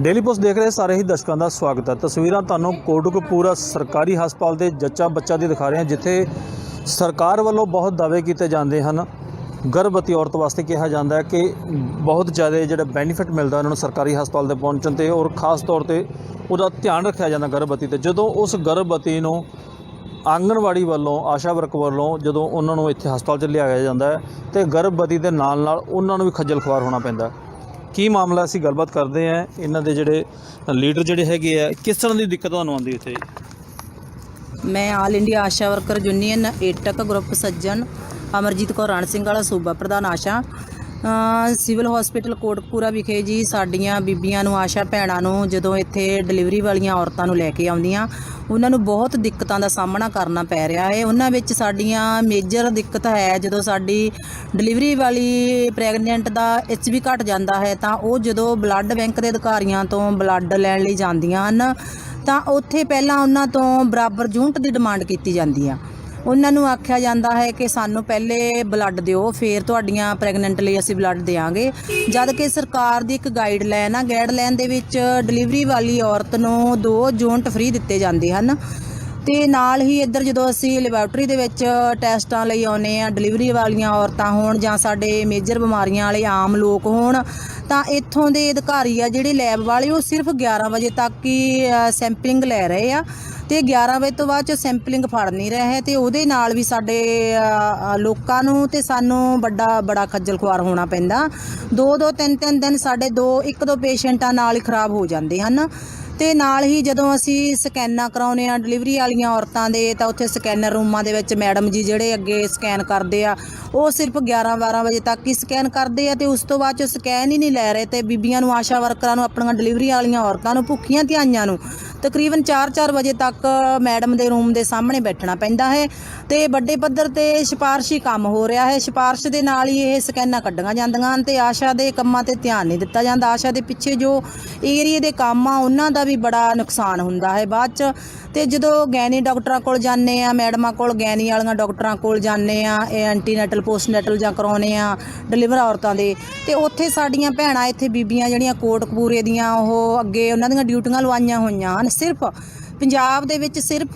Daily post ਦੇਖ ਰਹੇ ਸਾਰੇ ਹੀ ਦਰਸ਼ਕਾਂ ਦਾ ਸਵਾਗਤ ਹੈ। ਤਸਵੀਰਾਂ ਤੁਹਾਨੂੰ ਕੋਟਕਪੂਰਾ ਸਰਕਾਰੀ ਹਸਪਤਾਲ ਦੇ ਜੱਚਾ ਬੱਚਾ ਦੀ ਦਿਖਾ ਰਹੇ ਹਾਂ, ਜਿੱਥੇ ਸਰਕਾਰ ਵੱਲੋਂ ਬਹੁਤ ਦਾਅਵੇ ਕੀਤੇ ਜਾਂਦੇ ਹਨ। ਗਰਭਵਤੀ ਔਰਤ ਵਾਸਤੇ ਕਿਹਾ ਜਾਂਦਾ ਹੈ ਕਿ ਬਹੁਤ ਜ਼ਿਆਦਾ ਜਿਹੜਾ ਬੈਨੀਫਿਟ ਮਿਲਦਾ ਉਹਨਾਂ ਨੂੰ ਸਰਕਾਰੀ ਹਸਪਤਾਲ ਦੇ ਪਹੁੰਚਣ ਤੇ ਔਰ ਖਾਸ ਤੌਰ ਤੇ ਉਹਦਾ ਧਿਆਨ ਰੱਖਿਆ ਜਾਂਦਾ ਗਰਭਵਤੀ ਤੇ। ਜਦੋਂ ਉਸ ਗਰਭਵਤੀ ਨੂੰ ਆਂਗਣਵਾੜੀ ਵੱਲੋਂ, ਆਸ਼ਾ ਵਰਕ ਵੱਲੋਂ ਜਦੋਂ ਉਹਨਾਂ ਨੂੰ ਇੱਥੇ ਹਸਪਤਾਲ 'ਚ ਲਿਆਇਆ ਜਾਂਦਾ ਹੈ ਤੇ ਗਰਭਵਤੀ ਦੇ ਨਾਲ ਨਾਲ ਉਹਨਾਂ ਨੂੰ ਵੀ ਖੱਜਲ ਖੁਆਰ ਹੋਣਾ ਪੈਂਦਾ ਕੀ ਮਾਮਲਾ ਅਸੀਂ ਗੱਲਬਾਤ ਕਰਦੇ ਆਂ ਇਹਨਾਂ ਦੇ ਜਿਹੜੇ ਲੀਡਰ ਜਿਹੜੇ ਹੈਗੇ ਆ, ਕਿਸ ਤਰ੍ਹਾਂ ਦੀ ਦਿੱਕਤ ਤੁਹਾਨੂੰ ਆਉਂਦੀ ਇੱਥੇ? ਮੈਂ all India Asha worker union, AITUC group ਸੱਜਣ, ਅਮਰਜੀਤ ਕੌਰ ਰਾਣ ਸਿੰਘ ਵਾਲਾ ਸੂਬਾ ਪ੍ਰਧਾਨ ਆਸ਼ਾ ਸਿਵਲ ਹਸਪੀਟਲ ਕੋਟਕਪੂਰਾ ਵਿਖੇ ਜੀ ਸਾਡੀਆਂ ਬੀਬੀਆਂ ਨੂੰ, ਆਸ਼ਾ ਭੈਣਾਂ ਨੂੰ ਜਦੋਂ ਇੱਥੇ ਡਿਲੀਵਰੀ ਵਾਲੀਆਂ ਔਰਤਾਂ ਨੂੰ ਲੈ ਕੇ ਆਉਂਦੀਆਂ, ਉਹਨਾਂ ਨੂੰ ਬਹੁਤ ਦਿੱਕਤਾਂ ਦਾ ਸਾਹਮਣਾ ਕਰਨਾ ਪੈ ਰਿਹਾ ਹੈ। ਉਹਨਾਂ ਵਿੱਚ ਸਾਡੀਆਂ ਮੇਜਰ ਦਿੱਕਤ ਹੈ, ਜਦੋਂ ਸਾਡੀ ਡਿਲੀਵਰੀ ਵਾਲੀ ਪ੍ਰੈਗਨੈਂਟ ਦਾ ਐਚਬੀ ਘਟ ਜਾਂਦਾ ਹੈ, ਤਾਂ ਉਹ ਜਦੋਂ ਬਲੱਡ ਬੈਂਕ ਦੇ ਅਧਿਕਾਰੀਆਂ ਤੋਂ ਬਲੱਡ ਲੈਣ ਲਈ ਜਾਂਦੀਆਂ ਹਨ, ਤਾਂ ਉੱਥੇ ਪਹਿਲਾਂ ਉਹਨਾਂ ਤੋਂ ਬਰਾਬਰ ਯੂਨਿਟ ਦੀ ਡਿਮਾਂਡ ਕੀਤੀ ਜਾਂਦੀ ਆ। ਉਹਨਾਂ ਨੂੰ ਆਖਿਆ ਜਾਂਦਾ ਹੈ ਕਿ ਸਾਨੂੰ ਪਹਿਲੇ ਬਲੱਡ ਦਿਓ, ਫਿਰ ਤੁਹਾਡੀਆਂ ਪ੍ਰੈਗਨੈਂਟ ਲਈ ਅਸੀਂ ਬਲੱਡ ਦੇਵਾਂਗੇ ਜਦ ਕਿ ਸਰਕਾਰ ਦੀ ਇੱਕ ਗਾਈਡਲਾਈਨ ਆ ਗਾਈਡਲਾਈਨ ਦੇ ਵਿੱਚ ਡਿਲੀਵਰੀ ਵਾਲੀ ਔਰਤ ਨੂੰ ਦੋ ਯੂਨਿਟ ਫ੍ਰੀ ਦਿੱਤੇ ਜਾਂਦੇ ਹਨ। ਤੇ ਨਾਲ ਹੀ ਇੱਧਰ ਜਦੋਂ ਅਸੀਂ ਲੈਬੋਰਟਰੀ ਦੇ ਵਿੱਚ ਟੈਸਟਾਂ ਲਈ ਆਉਨੇ ਆ ਡਿਲੀਵਰੀ ਵਾਲੀਆਂ ਔਰਤਾਂ ਹੋਣ ਜਾਂ ਸਾਡੇ ਮੇਜਰ ਬਿਮਾਰੀਆਂ ਵਾਲੇ ਆਮ ਲੋਕ ਹੋਣ, ਤਾਂ ਇੱਥੋਂ ਦੇ ਅਧਿਕਾਰੀ ਆ ਜਿਹੜੇ ਲੈਬ ਵਾਲੇ, ਉਹ ਸਿਰਫ 11 ਵਜੇ ਤੱਕ ਹੀ ਸੈਂਪਲਿੰਗ ਲੈ ਰਹੇ ਆ ਤੇ 11 ਵਜੇ ਤੋਂ ਬਾਅਦ ਚ ਸੈਂਪਲਿੰਗ ਫੜ ਨਹੀਂ ਰਿਹਾ ਹੈ ਤੇ ਉਹਦੇ ਨਾਲ ਵੀ ਸਾਡੇ ਲੋਕਾਂ ਨੂੰ ਤੇ ਸਾਨੂੰ ਵੱਡਾ, ਬੜਾ ਖੱਜਲ ਖੁਆਰ ਹੋਣਾ ਪੈਂਦਾ। ਦੋ ਦੋ ਤਿੰਨ ਤਿੰਨ ਦਿਨ ਸਾਡੇ ਦੋ ਇੱਕ ਦੋ ਪੇਸ਼ੈਂਟਾਂ ਨਾਲ ਹੀ ਖਰਾਬ ਹੋ ਜਾਂਦੇ ਹਨ। ਤੇ ਨਾਲ ਹੀ ਜਦੋਂ ਅਸੀਂ ਸਕੈਨਾਂ ਕਰਾਉਨੇ ਆ ਡਿਲੀਵਰੀ ਵਾਲੀਆਂ ਔਰਤਾਂ ਦੇ, ਤਾਂ ਉੱਥੇ ਸਕੈਨਰ ਰੂਮਾਂ ਦੇ ਵਿੱਚ ਮੈਡਮ ਜੀ ਜਿਹੜੇ ਅੱਗੇ ਸਕੈਨ ਕਰਦੇ ਆ, ਉਹ ਸਿਰਫ 11 12 ਵਜੇ ਤੱਕ ਹੀ ਸਕੈਨ ਕਰਦੇ ਆ ਤੇ ਉਸ ਤੋਂ ਬਾਅਦ ਚ ਸਕੈਨ ਹੀ ਨਹੀਂ ਲੈ ਰਹੇ ਤੇ ਬੀਬੀਆਂ ਨੂੰ, ਆਸ਼ਾ ਵਰਕਰਾਂ ਨੂੰ, ਆਪਣੀਆਂ ਡਿਲੀਵਰੀ ਵਾਲੀਆਂ ਔਰਤਾਂ ਨੂੰ, ਭੁੱਖੀਆਂ ਧਿਆਈਆਂ ਨੂੰ ਤਕਰੀਬਨ 4-4 ਵਜੇ ਤੱਕ ਮੈਡਮ ਦੇ ਰੂਮ ਦੇ ਸਾਹਮਣੇ ਬੈਠਣਾ ਪੈਂਦਾ ਹੈ ਤੇ ਵੱਡੇ ਪੱਧਰ ਤੇ ਸਿਫਾਰਸ਼ੀ ਕੰਮ ਹੋ ਰਿਹਾ ਹੈ। ਸਿਫਾਰਸ਼ ਦੇ ਨਾਲ ਹੀ ਇਹ ਸਕੈਨਾਂ ਕੱਢੀਆਂ ਜਾਂਦੀਆਂ ਹਨ ਤੇ ਆਸ਼ਾ ਦੇ ਕੰਮਾਂ ਤੇ ਧਿਆਨ ਨਹੀਂ ਦਿੱਤਾ ਜਾਂਦਾ। ਆਸ਼ਾ ਦੇ ਪਿੱਛੇ ਜੋ ਏਰੀਏ ਦੇ ਕੰਮ ਆ, ਉਹਨਾਂ ਦਾ ਵੀ ਬੜਾ ਨੁਕਸਾਨ ਹੁੰਦਾ ਹੈ। ਬਾਅਦ ਚ ਤੇ ਜਦੋਂ ਗੈਨੀ ਡਾਕਟਰਾਂ ਕੋਲ ਜਾਂਦੇ ਆ, ਮੈਡਮਾਂ ਕੋਲ ਗੈਨੀ ਵਾਲੀਆਂ ਡਾਕਟਰਾਂ ਕੋਲ ਜਾਂਦੇ ਆ, ਇਹ ਐਂਟੀਨੈਟਲ ਪੋਸਟਨੈਟਲ ਜਾਂ ਕਰਾਉਨੇ ਆ ਡਿਲੀਵਰ ਔਰਤਾਂ ਦੇ, ਤੇ ਉੱਥੇ ਸਾਡੀਆਂ ਭੈਣਾਂ ਇੱਥੇ ਬੀਬੀਆਂ ਜਿਹੜੀਆਂ ਕੋਟਕਪੂਰੇ ਦੀਆਂ, ਉਹ ਅੱਗੇ ਉਹਨਾਂ ਦੀਆਂ ਡਿਊਟੀਆਂ ਲਵਾਈਆਂ ਹੋਈਆਂ ਹਨ, ਸਿਰਫ ਪੰਜਾਬ ਦੇ ਵਿੱਚ ਸਿਰਫ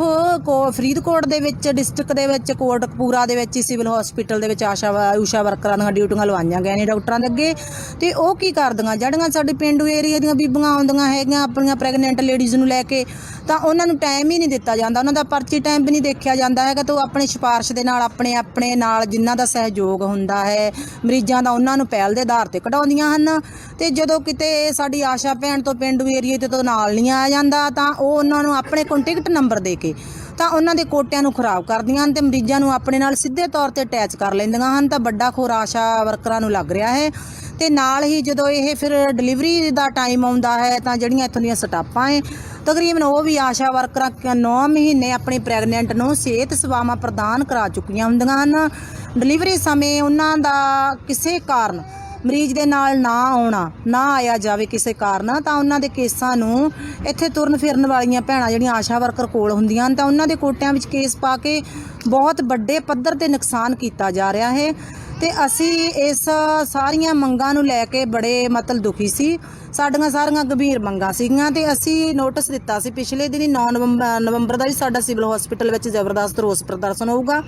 ਕੋ- ਫਰੀਦਕੋਟ ਦੇ ਵਿੱਚ, ਡਿਸਟ੍ਰਿਕਟ ਦੇ ਵਿੱਚ, ਕੋਟਕਪੂਰਾ ਦੇ ਵਿੱਚ ਹੀ ਸਿਵਲ ਹਸਪੀਟਲ ਦੇ ਵਿੱਚ ਆਸ਼ਾ ਵਾ- ਊਸ਼ਾ ਵਰਕਰਾਂ ਦੀਆਂ ਡਿਊਟੀਆਂ ਲਵਾਈਆਂ ਗਈਆਂ ਨੇ ਡਾਕਟਰਾਂ ਦੇ ਅੱਗੇ। ਤੇ ਉਹ ਕੀ ਕਰਦੀਆਂ? ਜਿਹੜੀਆਂ ਸਾਡੇ ਪਿੰਡੂ ਏਰੀਆ ਦੀਆਂ ਬੀਬੀਆਂ ਆਉਂਦੀਆਂ ਹੈਗੀਆਂ, ਆਪਣੀਆਂ ਪ੍ਰੈਗਨੈਂਟ ਲੇਡੀਜ਼ ਨੂੰ ਲੈ ਕੇ, ਤਾਂ ਉਹਨਾਂ ਨੂੰ ਟਾਈਮ ਹੀ ਨਹੀਂ ਦਿੱਤਾ ਜਾਂਦਾ। ਉਹਨਾਂ ਦਾ ਪਰਚੀ ਟਾਈਮ ਵੀ ਨਹੀਂ ਦੇਖਿਆ ਜਾਂਦਾ ਹੈਗਾ ਤਾਂ ਉਹ ਆਪਣੀ ਸਿਫਾਰਿਸ਼ ਦੇ ਨਾਲ, ਆਪਣੇ ਆਪਣੇ ਨਾਲ ਜਿਨ੍ਹਾਂ ਦਾ ਸਹਿਯੋਗ ਹੁੰਦਾ ਹੈ, ਮਰੀਜ਼ਾਂ ਦਾ ਉਹਨਾਂ ਨੂੰ ਪਹਿਲ ਦੇ ਆਧਾਰ ਤੇ ਕਢਾਉਂਦੀਆਂ ਹਨ। ਤੇ ਜਦੋਂ ਕਿਤੇ ਸਾਡੀ ਆਸ਼ਾ ਭੈਣ ਤੋਂ ਪਿੰਡੂ ਏਰੀਏ ਤੇ ਤੋਂ ਨਾਲ ਨਹੀਂ ਆ ਜਾਂਦਾ, ਤਾਂ ਉਹ ਉਹਨਾਂ ਨੂੰ ਆਪਣੇ ਕੰਟੈਕਟ ਨੰਬਰ ਦੇ ਕੇ, ਤਾਂ ਉਹਨਾਂ ਦੇ ਕੋਟਿਆਂ ਨੂੰ ਖਰਾਬ ਕਰਦੀਆਂ ਹਨ ਤੇ ਮਰੀਜ਼ਾਂ ਨੂੰ ਆਪਣੇ ਨਾਲ ਸਿੱਧੇ ਤੌਰ ਤੇ ਅਟੈਚ ਕਰ ਲੈਂਦੀਆਂ ਹਨ, ਤਾਂ ਵੱਡਾ ਖੋਰ ਆਸ਼ਾ ਵਰਕਰਾਂ ਨੂੰ ਲੱਗ ਰਿਹਾ ਹੈ। ਤੇ ਨਾਲ ਹੀ ਜਦੋਂ ਇਹ ਫਿਰ ਡਿਲੀਵਰੀ ਦਾ ਟਾਈਮ ਆਉਂਦਾ ਹੈ, ਤਾਂ ਜਿਹੜੀਆਂ ਇੱਥੋਂ ਦੀਆਂ ਸਟਾਪਾਂ ਹੈ, ਤਕਰੀਬਨ ਉਹ ਵੀ ਆਸ਼ਾ ਵਰਕਰਾਂ 9 ਮਹੀਨੇ ਆਪਣੀ ਪ੍ਰੈਗਨੈਂਟ ਨੂੰ ਸਿਹਤ ਸੇਵਾਵਾਂ ਪ੍ਰਦਾਨ ਕਰਾ ਚੁੱਕੀਆਂ ਹੁੰਦੀਆਂ ਹਨ। ਡਿਲੀਵਰੀ ਸਮੇਂ ਉਹਨਾਂ ਦਾ ਕਿਸੇ ਕਾਰਨ ਮਰੀਜ਼ ਦੇ ਨਾਲ ਨਾ ਆਉਣਾ, ਨਾ ਆਇਆ ਜਾਵੇ ਕਿਸੇ ਕਾਰਨ, ਤਾਂ ਉਹਨਾਂ ਦੇ ਕੇਸਾਂ ਨੂੰ ਇੱਥੇ ਤੁਰਨ ਫਿਰਨ ਵਾਲੀਆਂ ਭੈਣਾਂ ਜਿਹੜੀਆਂ ਆਸ਼ਾ ਵਰਕਰ ਕੋਲ ਹੁੰਦੀਆਂ ਹਨ, ਤਾਂ ਉਹਨਾਂ ਦੇ ਕੋਟਿਆਂ ਵਿੱਚ ਕੇਸ ਪਾ ਕੇ ਬਹੁਤ ਵੱਡੇ ਪੱਧਰ ਤੇ ਨੁਕਸਾਨ ਕੀਤਾ ਜਾ ਰਿਹਾ ਹੈ। ਤੇ ਅਸੀਂ ਇਸ ਸਾਰੀਆਂ ਮੰਗਾਂ ਨੂੰ ਲੈ ਕੇ ਬੜੇ ਮਤਲਬ ਦੁਖੀ ਸੀ। ਸਾਡੀਆਂ ਸਾਰੀਆਂ ਗੰਭੀਰ ਮੰਗਾਂ ਸੀਗੀਆਂ ਤੇ ਅਸੀਂ ਨੋਟਿਸ ਦਿੱਤਾ ਸੀ, ਪਿਛਲੇ ਦਿਨੀ 9 ਨਵੰਬਰ ਨਵੰਬਰ ਦਾ ਹੀ ਸਾਡਾ ਸਿਵਲ ਹਸਪੀਟਲ ਵਿੱਚ ਜ਼ਬਰਦਸਤ ਰੋਸ ਪ੍ਰਦਰਸ਼ਨ ਹੋਊਗਾ।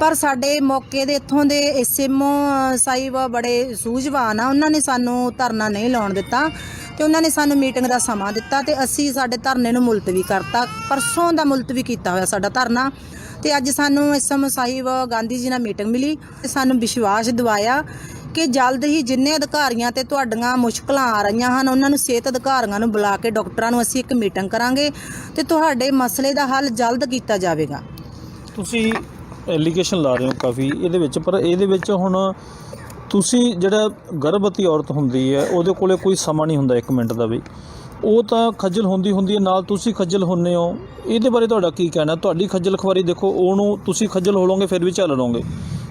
ਪਰ ਸਾਡੇ ਮੌਕੇ ਦੇ ਇੱਥੋਂ ਦੇ ਐਸਐਮਓ ਸਾਹਿਬ ਬੜੇ ਸੂਝਵਾਨ ਆ। ਉਹਨਾਂ ਨੇ ਸਾਨੂੰ ਧਰਨਾ ਨਹੀਂ ਲਾਉਣ ਦਿੱਤਾ ਤੇ ਉਹਨਾਂ ਨੇ ਸਾਨੂੰ ਮੀਟਿੰਗ ਦਾ ਸਮਾਂ ਦਿੱਤਾ ਤੇ ਅਸੀਂ ਸਾਡੇ ਧਰਨੇ ਨੂੰ ਮੁਲਤਵੀ ਕਰਤਾ। ਪਰਸੋਂ ਦਾ ਮੁਲਤਵੀ ਕੀਤਾ ਹੋਇਆ ਸਾਡਾ ਧਰਨਾ ਤੇ ਅੱਜ ਸਾਨੂੰ ਐਸਐਮਓ ਸਾਹਿਬ ਗਾਂਧੀ ਜੀ ਨਾਲ ਮੀਟਿੰਗ ਮਿਲੀ ਤੇ ਸਾਨੂੰ ਵਿਸ਼ਵਾਸ ਦਿਵਾਇਆ ਕਿ ਜਲਦ ਹੀ ਜਿੰਨੇ ਅਧਿਕਾਰੀਆਂ ਤੇ ਤੁਹਾਡੀਆਂ ਮੁਸ਼ਕਲਾਂ ਆ ਰਹੀਆਂ ਹਨ, ਉਹਨਾਂ ਨੂੰ ਸਿਹਤ ਅਧਿਕਾਰੀਆਂ ਨੂੰ ਬੁਲਾ ਕੇ ਡਾਕਟਰਾਂ ਨੂੰ ਅਸੀਂ ਇੱਕ ਮੀਟਿੰਗ ਕਰਾਂਗੇ ਤੇ ਤੁਹਾਡੇ ਮਸਲੇ ਦਾ ਹੱਲ ਜਲਦ ਕੀਤਾ ਜਾਵੇਗਾ। ਤੁਸੀਂ ਐਲੀਗੇਸ਼ਨ ਲਾ ਰਹੇ ਹੋ ਕਾਫੀ ਇਹਦੇ ਵਿੱਚ, ਪਰ ਇਹਦੇ ਵਿੱਚ ਹੁਣ ਤੁਸੀਂ ਜਿਹੜਾ ਗਰਭਵਤੀ ਔਰਤ ਹੁੰਦੀ ਹੈ, ਉਹਦੇ ਕੋਲੇ ਕੋਈ ਸਮਾਂ ਨਹੀਂ ਹੁੰਦਾ 1 ਮਿੰਟ ਦਾ ਵੀ। ਉਹ ਤਾਂ ਖੱਜਲ ਹੁੰਦੀ ਹੁੰਦੀ ਹੈ, ਨਾਲ ਤੁਸੀਂ ਖੱਜਲ ਹੁੰਨੇ ਹੋ। ਇਹਦੇ ਬਾਰੇ ਤੁਹਾਡਾ ਕੀ ਕਹਿਣਾ? ਤੁਹਾਡੀ ਖੱਜਲ ਖਵਾਰੀ ਦੇਖੋ, ਉਹਨੂੰ ਤੁਸੀਂ ਖੱਜਲ ਹੋਵੋਗੇ, ਫਿਰ ਵੀ ਚੱਲ ਲਓਗੇ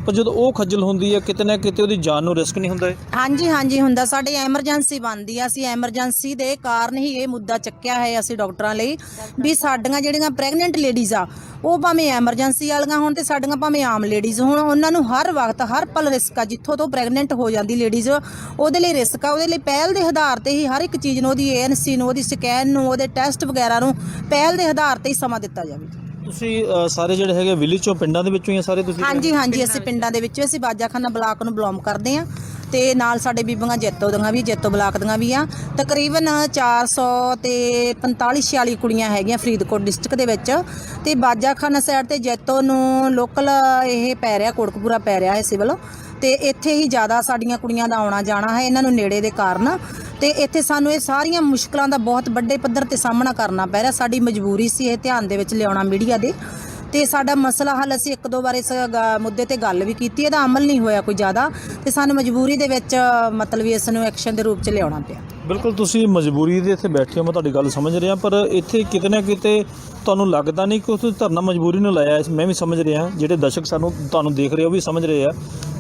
ਪਰ ਜਦੋਂ ਉਹ ਖੱਜਲ ਹੁੰਦੀ ਹੈ, ਕਿਤੇ ਨਾ ਕਿਤੇ ਉਹਦੀ ਜਾਨ ਨੂੰ ਰਿਸਕ ਨਹੀਂ ਹੁੰਦਾ ਹੈ ਹਾਂਜੀ ਹਾਂਜੀ ਹੁੰਦਾ। ਸਾਡੇ ਐਮਰਜੈਂਸੀ ਬਣਦੀ ਆ। ਅਸੀਂ ਐਮਰਜੈਂਸੀ ਦੇ ਕਾਰਨ ਹੀ ਇਹ ਮੁੱਦਾ ਚੱਕਿਆ ਹੈ ਅਸੀਂ ਡਾਕਟਰਾਂ ਲਈ ਵੀ ਸਾਡੀਆਂ ਜਿਹੜੀਆਂ ਪ੍ਰੈਗਨੈਂਟ ਲੇਡੀਜ਼ ਆ, ਉਹ ਭਾਵੇਂ ਐਮਰਜੈਂਸੀ ਵਾਲੀਆਂ ਹੋਣ ਤੇ ਸਾਡੀਆਂ ਭਾਵੇਂ ਆਮ ਲੇਡੀਜ਼ ਹੋਣ, ਉਹਨਾਂ ਨੂੰ ਹਰ ਵਕਤ, ਹਰ ਪਲ ਰਿਸਕ ਆ, ਜਿੱਥੋਂ ਤੋਂ ਪ੍ਰੈਗਨੈਂਟ ਹੋ ਜਾਂਦੀ ਲੇਡੀਜ਼ ਉਹਦੇ ਲਈ ਰਿਸਕ ਆ। ਉਹਦੇ ਲਈ ਪਹਿਲ ਦੇ ਆਧਾਰ ਤੇ ਹੀ ਹਰ ਇੱਕ ਚੀਜ਼ ਨੂੰ, ਉਹਦੀ ਏਐਨਸੀ ਨੂੰ, ਉਹਦੀ ਸਕੈਨ ਨੂੰ, ਉਹਦੇ ਟੈਸਟ ਵਗੈਰਾ ਨੂੰ ਪਹਿਲ ਦੇ ਆਧਾਰ ਤੇ ਹੀ ਸਮਾਂ ਦਿੱਤਾ ਜਾਵੇ। ਤੁਸੀਂ ਅ, ਸਾਰੇ ਜਿਹੜੇ ਹੈਗੇ ਵਿਲੇਜ ਚੋਂ ਪਿੰਡਾਂ ਦੇ ਵਿੱਚੋਂ ਹੀ ਆ ਸਾਰੇ ਤੁਸੀਂ? ਹਾਂਜੀ ਹਾਂਜੀ ਅਸੀਂ ਪਿੰਡਾਂ ਦੇ ਵਿੱਚ ਅਸੀਂ ਬਾਜਾਖਾਨਾ ਬਲਾਕ ਨੂੰ ਬਿਲੋਂਗ ਕਰਦੇ ਆ ਤੇ ਨਾਲ ਸਾਡੇ ਬੀਬੀਆਂ ਜੈਤੋ ਦੀਆਂ ਵੀ ਜੈਤੋ ਬਲਾਕ ਦੀਆਂ ਵੀ ਆ। ਤਕਰੀਬਨ 400 ਤੇ 45 46 ਕੁੜੀਆਂ ਹੈਗੀਆਂ ਫਰੀਦਕੋਟ ਡਿਸਟ੍ਰਿਕਟ ਦੇ ਵਿੱਚ ਤੇ ਬਾਜਾਖਾਨਾ ਸਾਈਡ ਤੇ ਜੈਤੋ ਨੂੰ ਲੋਕਲ ਇਹ ਪੈ ਰਿਹਾ ਕੋਟਕਪੂਰਾ ਪੈ ਰਿਹਾ ਹੈ ਸਿਵਲ ਤੇ ਇੱਥੇ ਹੀ ਜ਼ਿਆਦਾ ਸਾਡੀਆਂ ਕੁੜੀਆਂ ਦਾ ਆਉਣਾ ਜਾਣਾ ਹੈ, ਇਹਨਾਂ ਨੂੰ ਨੇੜੇ ਦੇ ਕਾਰਨ। ਤੇ ਇੱਥੇ ਸਾਨੂੰ ਇਹ ਸਾਰੀਆਂ ਮੁਸ਼ਕਲਾਂ ਦਾ ਬਹੁਤ ਵੱਡੇ ਪੱਧਰ ਤੇ ਸਾਹਮਣਾ ਕਰਨਾ ਪੈ ਰਿਹਾ। ਸਾਡੀ ਮਜਬੂਰੀ ਸੀ ਇਹ ਧਿਆਨ ਦੇ ਵਿੱਚ ਲਿਆਉਣਾ ਮੀਡੀਆ ਦੇ। ਤੇ ਸਾਡਾ ਮਸਲਾ ਹੱਲ ਅਸੀਂ ਇੱਕ ਦੋ ਵਾਰ ਇਸ ਗ- ਮੁੱਦੇ ਤੇ ਗੱਲ ਵੀ ਕੀਤੀ, ਇਹਦਾ ਅਮਲ ਨਹੀਂ ਹੋਇਆ ਕੋਈ ਜ਼ਿਆਦਾ। ਤੇ ਸਾਨੂੰ ਮਜਬੂਰੀ ਦੇ ਵਿੱਚ ਮਤਲਬ ਇਸ ਨੂੰ ਐਕਸ਼ਨ ਦੇ ਰੂਪ ਚ ਲਿਆਉਣਾ ਪਿਆ। ਬਿਲਕੁਲ, ਤੁਸੀਂ ਮਜਬੂਰੀ ਦੇ ਇੱਥੇ ਬੈਠੇ ਹੋ, ਮੈਂ ਤੁਹਾਡੀ ਗੱਲ ਸਮਝ ਰਿਹਾ, ਪਰ ਇੱਥੇ ਕਿਤੇ ਨਾ ਕਿਤੇ ਤੁਹਾਨੂੰ ਲੱਗਦਾ ਨਹੀਂ ਕਿ ਉਸ ਧਰਨਾ ਮਜਬੂਰੀ ਨੂੰ ਲਾਇਆ ਮੈਂ ਵੀ ਸਮਝ ਰਿਹਾ, ਜਿਹੜੇ ਦਰਸ਼ਕ ਸਾਨੂੰ ਤੁਹਾਨੂੰ ਦੇਖ ਰਹੇ ਉਹ ਵੀ ਸਮਝ ਰਹੇ ਆ।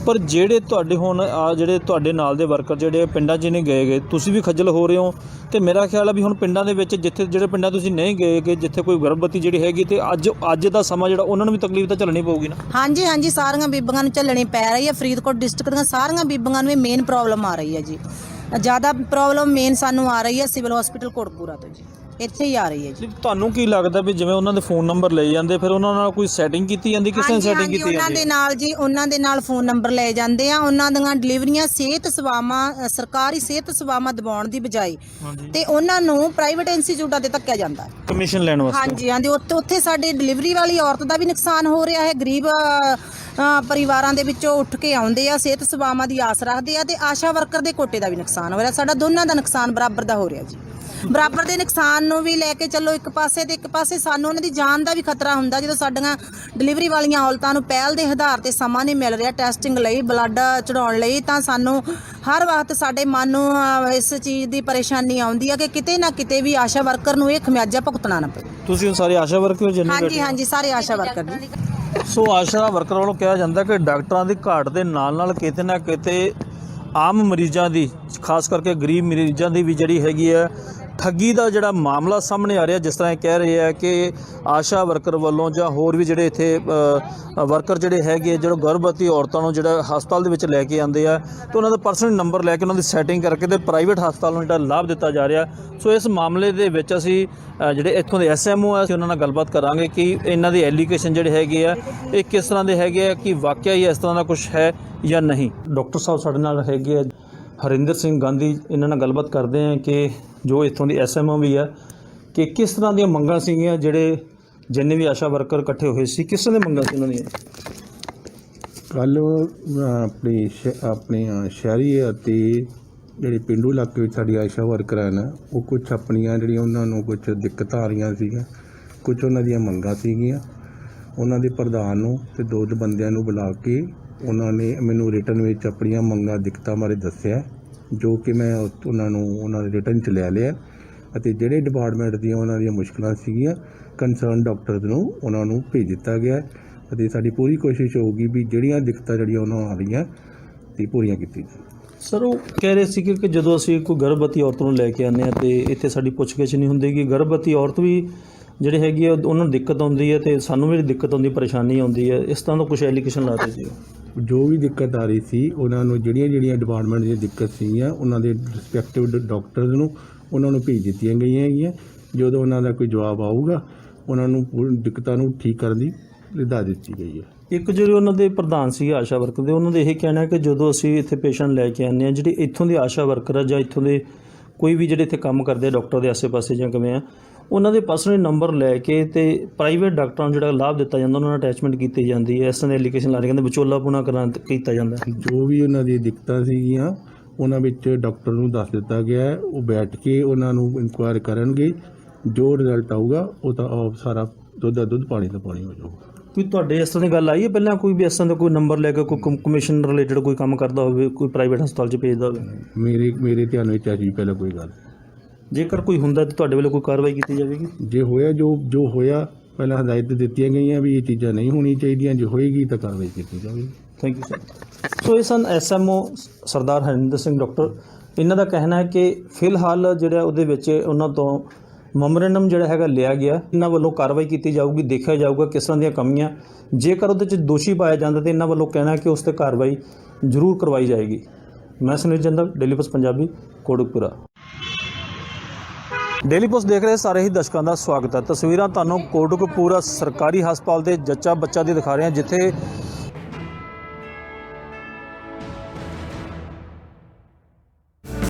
ਪਰ ਜਿਹੜੇ ਤੁਹਾਡੇ ਹੁਣ ਆ ਜਿਹੜੇ ਤੁਹਾਡੇ ਨਾਲ ਦੇ ਵਰਕਰ ਜਿਹੜੇ ਪਿੰਡਾਂ 'ਚ ਨਹੀਂ ਗਏ ਗਏ, ਤੁਸੀਂ ਵੀ ਖੱਜਲ ਹੋ ਰਹੇ ਹੋ ਤੇ ਮੇਰਾ ਖਿਆਲ ਆ ਵੀ ਹੁਣ ਪਿੰਡਾਂ ਦੇ ਵਿੱਚ ਜਿੱਥੇ ਜਿਹੜੇ ਪਿੰਡਾਂ ਤੁਸੀਂ ਨਹੀਂ ਗਏ ਕਿ ਜਿੱਥੇ ਕੋਈ ਗਰਭਵਤੀ ਜਿਹੜੀ ਹੈਗੀ ਤੇ ਅੱਜ ਅੱਜ ਦਾ ਸਮਾਂ ਜਿਹੜਾ ਉਹਨਾਂ ਨੂੰ ਵੀ ਤਕਲੀਫ ਤਾਂ ਝੱਲਣੀ ਪਊਗੀ ਨਾ। ਹਾਂਜੀ ਹਾਂਜੀ, ਸਾਰੀਆਂ ਬੀਬੀਆਂ ਨੂੰ ਝੱਲਣੀ ਪੈ ਰਹੀ ਹੈ। ਫਰੀਦਕੋਟ ਡਿਸਟ੍ਰਿਕਟ ਦੀਆਂ ਸਾਰੀਆਂ ਬੀਬੀਆਂ ਨੂੰ ਇਹ ਮੇਨ ਪ੍ਰੋਬਲਮ ਆ ਰਹੀ ਹੈ ਜੀ। ਜ਼ਿਆਦਾ ਪ੍ਰੋਬਲਮ ਮੇਨ ਸਾਨੂੰ ਆ ਰਹੀ ਹੈ ਸਿਵਲ ਹਸਪੀਟਲ ਕੋਟਪੂਰਾ ਤੋਂ ਜੀ। ਇੱਥੇ ਹੀ ਆ ਰਹੀ ਹੈ ਜੀ। ਤੁਹਾਨੂੰ ਕੀ ਲੱਗਦਾ ਵੀ ਜਿਵੇਂ ਉਹਨਾਂ ਦੇ ਫੋਨ ਨੰਬਰ ਲਏ ਜਾਂਦੇ ਫਿਰ ਉਹਨਾਂ ਨਾਲ ਕੋਈ ਸੈਟਿੰਗ ਕੀਤੀ ਜਾਂਦੀ ਕਿਸੇ ਨੇ ਹਾਂਜੀ, ਸੈਟਿੰਗ ਹਾਂਜੀ, ਕੀਤੀ ਉਹਨਾਂ ਜਾਂਦੀ ਦੇ ਨਾਲ ਜੀ ਉਹਨਾਂ ਦੇ ਨਾਲ ਫੋਨ ਨੰਬਰ ਲਏ ਜਾਂਦੇ ਆ। ਉਹਨਾਂ ਦੀਆਂ ਡਿਲੀਵਰੀਆਂ ਸਿਹਤ ਸੇਵਾਵਾਂ ਅ, ਸਰਕਾਰੀ ਸਿਹਤ ਸੇਵਾਵਾਂ ਦਿਵਾਉਣ ਦੀ ਬਜਾਏ ਤੇ ਉਹਨਾਂ ਨੂੰ ਪ੍ਰਾਈਵੇਟ ਇੰਸਟੀਚਿਊਟਾਂ ਤੇ ਧੱਕਿਆ ਜਾਂਦਾ। ਹੈ ਕਮਿਸ਼ਨ ਲੈਣ ਵਾਸਤੇ? ਹਾਂਜੀ ਹਾਂਜੀ ਉੱਥੇ ਉੱਥੇ ਸਾਡੇ ਡਿਲੀਵਰੀ ਵਾਲੀ ਔਰਤ ਦਾ ਵੀ ਨੁਕਸਾਨ ਹੋ ਰਿਹਾ ਹੈ। ਗਰੀਬ ਅ, ਅ, ਪਰਿਵਾਰਾਂ ਦੇ ਵਿੱਚੋਂ ਉੱਠ ਕੇ ਆਉਂਦੇ ਆ ਸਿਹਤ ਸੇਵਾਵਾਂ ਦੀ ਆਸ ਰੱਖਦੇ ਆ ਤੇ ਆਸ਼ਾ ਵਰਕਰ ਦੇ ਕੋਟੇ ਦਾ ਵੀ ਨੁਕਸਾਨ ਹੋ ਰਿਹਾ। ਸਾਡਾ ਦੋਨਾਂ ਦਾ ਨੁਕਸਾਨ ਬਰਾਬਰ ਦਾ ਹੋ ਰਿਹਾ ਜੀ। ਬਰਾਬਰ ਦੇ ਨੁਕਸਾਨ ਨੂੰ ਵੀ ਲੈ ਕੇ ਚੱਲੋ ਇੱਕ ਪਾਸੇ ਤੇ ਇੱਕ ਪਾਸੇ ਸਾਨੂੰ ਉਹਨਾਂ ਦੀ ਜਾਨ ਦਾ ਵੀ ਖਤਰਾ ਹੁੰਦਾ ਜਦੋਂ ਸਾਡੀਆਂ ਡਿਲੀਵਰੀ ਵਾਲੀਆਂ ਔਰਤਾਂ ਨੂੰ ਪਹਿਲ ਦੇ ਆਧਾਰ ਤੇ ਸਮਾਂ ਨਹੀਂ ਮਿਲ ਰਿਹਾ ਟੈਸਟਿੰਗ ਲਈ ਬਲੱਡ ਚੜਾਉਣ ਲਈ ਤਾਂ ਸਾਨੂੰ ਹਰ ਵਕਤ ਸਾਡੇ ਮਨ ਨੂੰ ਇਸ ਚੀਜ਼ ਦੀ ਪਰੇਸ਼ਾਨੀ ਆਉਂਦੀ ਹੈ ਕਿ ਕਿਤੇ ਨਾ ਕਿਤੇ ਵੀ ਆਸ਼ਾ ਵਰਕਰ ਨੂੰ ਇਹ ਖਮਿਆਜਾ ਭੁਗਤਣਾ ਨਾ ਪਵੇ। ਤੁਸੀਂ ਸਾਰੇ ਆਸ਼ਾ ਵਰਕਰ ਜਿੰਨੇ ਹਾਂਜੀ ਹਾਂਜੀ ਸਾਰੇ ਆਸ਼ਾ ਵਰਕਰ ਜੀ। ਸੋ ਆਸ਼ਾ ਵਰਕਰ ਵੱਲੋਂ ਕਿਹਾ ਜਾਂਦਾ ਕਿ ਡਾਕਟਰਾਂ ਦੀ ਘਾਟ ਦੇ ਨਾਲ ਨਾਲ ਕਿਤੇ ਨਾ ਕਿਤੇ ਆਮ ਮਰੀਜ਼ਾਂ ਦੀ ਖਾਸ ਕਰਕੇ ਗਰੀਬ ਮਰੀਜ਼ਾਂ ਦੀ ਵੀ ਜਿਹੜੀ ਹੈਗੀ ਹੈ ਠੱਗੀ ਦਾ ਜਿਹੜਾ ਮਾਮਲਾ ਸਾਹਮਣੇ ਆ ਰਿਹਾ, ਜਿਸ ਤਰ੍ਹਾਂ ਇਹ ਕਹਿ ਰਹੇ ਆ ਕਿ ਆਸ਼ਾ ਵਰਕਰ ਵੱਲੋਂ ਜਾਂ ਹੋਰ ਵੀ ਜਿਹੜੇ ਇੱਥੇ ਵਰਕਰ ਜਿਹੜੇ ਹੈਗੇ ਜਿਹੜੇ ਗਰਭਵਤੀ ਔਰਤਾਂ ਨੂੰ ਜਿਹੜਾ ਹਸਪਤਾਲ ਦੇ ਵਿੱਚ ਲੈ ਕੇ ਆਉਂਦੇ ਆ, ਤੇ ਉਹਨਾਂ ਦਾ ਪਰਸਨਲ ਨੰਬਰ ਲੈ ਕੇ ਉਹਨਾਂ ਦੀ ਸੈਟਿੰਗ ਕਰਕੇ ਤੇ ਪ੍ਰਾਈਵੇਟ ਹਸਪਤਾਲ ਨੂੰ ਜਿਹੜਾ ਲਾਭ ਦਿੱਤਾ ਜਾ ਰਿਹਾ। ਸੋ ਇਸ ਮਾਮਲੇ ਦੇ ਵਿੱਚ ਅਸੀਂ ਜਿਹੜੇ ਇੱਥੋਂ ਦੇ ਐਸਐਮਓ ਆ, ਅਸੀਂ ਉਹਨਾਂ ਨਾਲ ਗੱਲਬਾਤ ਕਰਾਂਗੇ ਕਿ ਇਹਨਾਂ ਦੇ ਐਲੀਗੇਸ਼ਨ ਜਿਹੜੇ ਹੈਗੇ ਆ, ਇਹ ਕਿਸ ਤਰ੍ਹਾਂ ਦੇ ਹੈਗੇ ਆ, ਕਿ ਵਾਕਿਆ ਹੀ ਇਸ ਤਰ੍ਹਾਂ ਦਾ ਕੁਝ ਹੈ ਜਾਂ ਨਹੀਂ। ਡਾਕਟਰ ਸਾਹਿਬ ਸਾਡੇ ਨਾਲ ਹੈਗੇ ਆ। ਹਰਿੰਦਰ ਸਿੰਘ ਗਾਂਧੀ ਇਹਨਾਂ ਨਾਲ ਗੱਲਬਾਤ ਕਰਦੇ ਆ ਕਿ ਜੋ ਇੱਥੋਂ ਦੀ ਐਸਐਮਓ ਵੀ ਆ, ਕਿ ਕਿਸ ਤਰ੍ਹਾਂ ਦੀਆਂ ਮੰਗਾਂ ਸੀਗੀਆਂ ਜਿਹੜੇ ਜਿੰਨੇ ਵੀ ਆਸ਼ਾ ਵਰਕਰ ਇਕੱਠੇ ਹੋਏ ਸੀ, ਕਿਸ ਤਰ੍ਹਾਂ ਦੀਆਂ ਮੰਗਾਂ ਸੀ ਉਹਨਾਂ ਦੀਆਂ? ਕੱਲ ਆਪਣੀ ਸ਼- ਆਪਣੀਆਂ ਸ਼ਹਿਰੀ ਅਤੇ ਜਿਹੜੇ ਪਿੰਡੂ ਇਲਾਕੇ ਵਿੱਚ ਸਾਡੀ ਆਸ਼ਾ ਵਰਕਰ ਹਨ, ਉਹ ਕੁਝ ਆਪਣੀਆਂ ਜਿਹੜੀਆਂ ਉਹਨਾਂ ਨੂੰ ਕੁਝ ਦਿੱਕਤਾਂ ਆ ਰਹੀਆਂ ਸੀਗੀਆਂ ਕੁਝ ਉਹਨਾਂ ਦੀਆਂ ਮੰਗਾਂ ਸੀਗੀਆਂ। ਉਹਨਾਂ ਦੇ ਪ੍ਰਧਾਨ ਨੂੰ ਤੇ ਦੋ ਦੋ ਬੰਦਿਆਂ ਨੂੰ ਬੁਲਾ ਕੇ ਉਹਨਾਂ ਨੇ ਮੈਨੂੰ ਰਿਟਰਨ ਵਿੱਚ ਆਪਣੀਆਂ ਮੰਗਾਂ, ਦਿੱਕਤਾਂ ਬਾਰੇ ਦੱਸਿਆ, ਜੋ ਕਿ ਮੈਂ ਉਹਨਾਂ ਨੂੰ, ਉਹਨਾਂ ਦੇ ਰਿਟਰਨ ਚ ਲੈ ਲਿਆ। ਅਤੇ ਜਿਹੜੇ ਡਿਪਾਰਟਮੈਂਟ ਦੀਆਂ ਉਹਨਾਂ ਦੀਆਂ ਮੁਸ਼ਕਲਾਂ ਸੀਗੀਆਂ ਕੰਸਰਨ ਡਾਕਟਰ ਨੂੰ ਉਹਨਾਂ ਨੂੰ ਭੇਜ ਦਿੱਤਾ ਗਿਆ। ਅਤੇ ਸਾਡੀ ਪੂਰੀ ਕੋਸ਼ਿਸ਼ ਹੋਊਗੀ ਵੀ ਜਿਹੜੀਆਂ ਦਿੱਕਤਾਂ ਜਿਹੜੀਆਂ ਉਹਨਾਂ ਆ ਰਹੀਆਂ, ਤੇ ਪੂਰੀਆਂ ਕੀਤੀਆਂ ਜਾਣ। ਸਰ ਉਹ ਕਹਿ ਰਹੇ ਸੀ ਕਿ ਜਦੋਂ ਅਸੀਂ ਕੋਈ ਗਰਭਵਤੀ ਔਰਤ ਨੂੰ ਲੈ ਕੇ ਆਉਂਦੇ ਆ ਤੇ ਇੱਥੇ ਸਾਡੀ ਪੁੱਛਗਿੱਛ ਨਹੀਂ ਹੁੰਦੀ ਕਿ ਗਰਭਵਤੀ ਔਰਤ ਵੀ ਜਿਹੜੇ ਹੈਗੀ ਆ, ਉਹਨਾਂ ਨੂੰ ਦਿੱਕਤ ਆਉਂਦੀ ਹੈ ਤੇ ਸਾਨੂੰ ਵੀ ਦਿੱਕਤ ਆਉਂਦੀ, ਪਰੇਸ਼ਾਨੀ ਆਉਂਦੀ ਹੈ। ਇਸ ਤਰ੍ਹਾਂ ਦਾ ਕੁਝ ਐਲੀਗੇਸ਼ਨ ਲਾਤੇ ਸੀ। ਉਹ। ਜੋ ਵੀ ਦਿੱਕਤ ਆ ਰਹੀ ਸੀ, ਉਹਨਾਂ ਨੂੰ ਜਿਹੜੀਆਂ ਜਿਹੜੀਆਂ ਡਿਪਾਰਟਮੈਂਟ ਦੀਆਂ ਦਿੱਕਤ ਸੀਗੀਆਂ, ਉਹਨਾਂ ਦੇ ਰਿਸਪੈਕਟਿਵ ਡਾਕਟਰਸ ਨੂੰ ਉਹਨਾਂ ਨੂੰ ਭੇਜ ਦਿੱਤੀਆਂ ਗਈਆਂ ਹੈਗੀਆਂ। ਜਦੋਂ ਉਹਨਾਂ ਦਾ ਕੋਈ ਜਵਾਬ ਆਊਗਾ, ਉਹਨਾਂ ਨੂੰ ਪੂਰੀ ਦਿੱਕਤਾਂ ਨੂੰ ਠੀਕ ਕਰਨ ਦੀ ਹਦਾਇਤ ਦਿੱਤੀ ਗਈ ਹੈ। ਇੱਕ ਜਿਹੜੇ ਉਹਨਾਂ ਦੇ ਪ੍ਰਧਾਨ ਸੀ ਆਸ਼ਾ ਵਰਕਰ ਦੇ, ਉਹਨਾਂ ਦਾ ਇਹ ਕਹਿਣਾ ਕਿ ਜਦੋਂ ਅਸੀਂ ਇੱਥੇ ਪੇਸ਼ੈਂਟ ਲੈ ਕੇ ਆਉਂਦੇ ਆ ਜਿਹੜੇ ਇੱਥੋਂ ਦੇ ਆਸ਼ਾ ਵਰਕਰ ਆ ਜਾਂ ਇੱਥੋਂ ਦੇ ਕੋਈ ਵੀ ਜਿਹੜੇ ਇੱਥੇ ਕੰਮ ਕਰਦੇ ਆ, ਡਾਕਟਰ ਦੇ ਆਸੇ-ਪਾਸੇ ਜਾਂ ਕਿਵੇਂ ਆ ਉਹਨਾਂ ਦੇ ਪਰਸਨਲ ਨੰਬਰ ਲੈ ਕੇ ਤੇ ਪ੍ਰਾਈਵੇਟ ਡਾਕਟਰਾਂ ਨੂੰ ਜਿਹੜਾ ਲਾਭ ਦਿੱਤਾ ਜਾਂਦਾ ਉਹਨਾਂ ਨਾਲ ਅਟੈਚਮੈਂਟ ਕੀਤੀ ਜਾਂਦੀ ਹੈ। ਇਸ ਤਰ੍ਹਾਂ ਦੇ ਐਲੀਗੇਸ਼ਨ ਲਾ ਰਹੇ ਕਹਿੰਦੇ ਵਿਚੋਲਾ ਪੁਣਾ ਕਰਾਂ ਕੀਤਾ ਜਾਂਦਾ। ਜੋ ਵੀ ਉਹਨਾਂ ਦੀ ਦਿੱਕਤਾਂ ਸੀਗੀਆਂ ਉਹਨਾਂ ਵਿੱਚ ਡਾਕਟਰ ਨੂੰ ਦੱਸ ਦਿੱਤਾ ਗਿਆ ਉਹ ਬੈਠ ਕੇ ਉਹਨਾਂ ਨੂੰ ਇਨਕੁਆਇਰ ਕਰਨਗੇ। ਜੋ ਰਿਜ਼ਲਟ ਆਊਗਾ ਉਹ ਤਾਂ ਉਹ ਸਾਰਾ ਦੁੱਧ ਦਾ ਦੁੱਧ ਪਾਣੀ ਦਾ ਪਾਣੀ ਹੋ ਜਾਊਗਾ। ਕੋਈ ਤੁਹਾਡੇ ਇਸ ਤਰ੍ਹਾਂ ਦੀ ਗੱਲ ਆਈ ਹੈ ਪਹਿਲਾਂ? ਕੋਈ ਵੀ ਇਸ ਤਰ੍ਹਾਂ ਦਾ ਕੋਈ ਨੰਬਰ ਲੈ ਕੇ ਕੋਈ ਕਮ- ਕਮਿਸ਼ਨ ਰਿਲੇਟਡ ਕੋਈ ਕੰਮ ਕਰਦਾ ਹੋਵੇ ਕੋਈ ਪ੍ਰਾਈਵੇਟ ਹਸਪਤਾਲ 'ਚ ਭੇਜਦਾ ਹੋਵੇ? ਮੇਰੇ ਮੇਰੇ ਧਿਆਨ ਵਿੱਚ ਅਜੇ ਪਹਿਲਾਂ ਕੋਈ ਗੱਲ। ਜੇਕਰ ਕੋਈ ਹੁੰਦਾ ਤਾਂ ਤੁਹਾਡੇ ਵੱਲੋਂ ਕੋਈ ਕਾਰਵਾਈ ਕੀਤੀ ਜਾਵੇਗੀ? ਜੇ ਹੋਇਆ ਜੋ ਜੋ ਹੋਇਆ ਪਹਿਲਾਂ ਹਦਾਇਤ ਦਿੱਤੀਆਂ ਗਈਆਂ ਵੀ ਇਹ ਚੀਜ਼ਾਂ ਨਹੀਂ ਹੋਣੀ ਚਾਹੀਦੀਆਂ ਜੇ ਹੋਏਗੀ ਤਾਂ ਕਾਰਵਾਈ ਕੀਤੀ ਜਾਵੇਗੀ। ਥੈਂਕ ਯੂ ਸਰ ਸੋ ਇਹ ਸਨ ਐਸਐਮਓ ਸਰਦਾਰ ਹਰਿੰਦਰ ਸਿੰਘ ਡਾਕਟਰ ਇਹਨਾਂ ਦਾ ਕਹਿਣਾ ਹੈ ਕਿ ਫਿਲਹਾਲ ਜਿਹੜਾ ਉਹਦੇ ਵਿੱਚ ਉਹਨਾਂ ਤੋਂ ਮੈਮੋਰੈਂਡਮ ਜਿਹੜਾ ਹੈਗਾ ਲਿਆ ਗਿਆ ਇਹਨਾਂ ਵੱਲੋਂ ਕਾਰਵਾਈ ਕੀਤੀ ਜਾਊਗੀ ਦੇਖਿਆ ਜਾਊਗਾ ਕਿਸ ਤਰ੍ਹਾਂ ਦੀਆਂ ਕਮੀਆਂ। ਜੇਕਰ ਉਹਦੇ 'ਚ ਦੋਸ਼ੀ ਪਾਇਆ ਜਾਂਦਾ ਤੇ ਇਹਨਾਂ ਵੱਲੋਂ ਕਹਿਣਾ ਕਿ ਉਸ ਤੇ ਕਾਰਵਾਈ ਜ਼ਰੂਰ ਕਰਵਾਈ ਜਾਏਗੀ। ਮੈਂ Sunil Jandal Daily Post Punjabi Kotkapura. Daily Post ਦੇਖ ਰਹੇ ਸਾਰੇ ਹੀ ਦਰਸ਼ਕਾਂ ਦਾ ਸਵਾਗਤ ਹੈ। ਤਸਵੀਰਾਂ ਤੁਹਾਨੂੰ ਕੋਟਕਪੂਰਾ ਸਰਕਾਰੀ ਹਸਪਤਾਲ ਦੇ ਜੱਚਾ ਬੱਚਾ ਦੀ ਦਿਖਾ ਰਹੇ ਹਾਂ, ਜਿੱਥੇ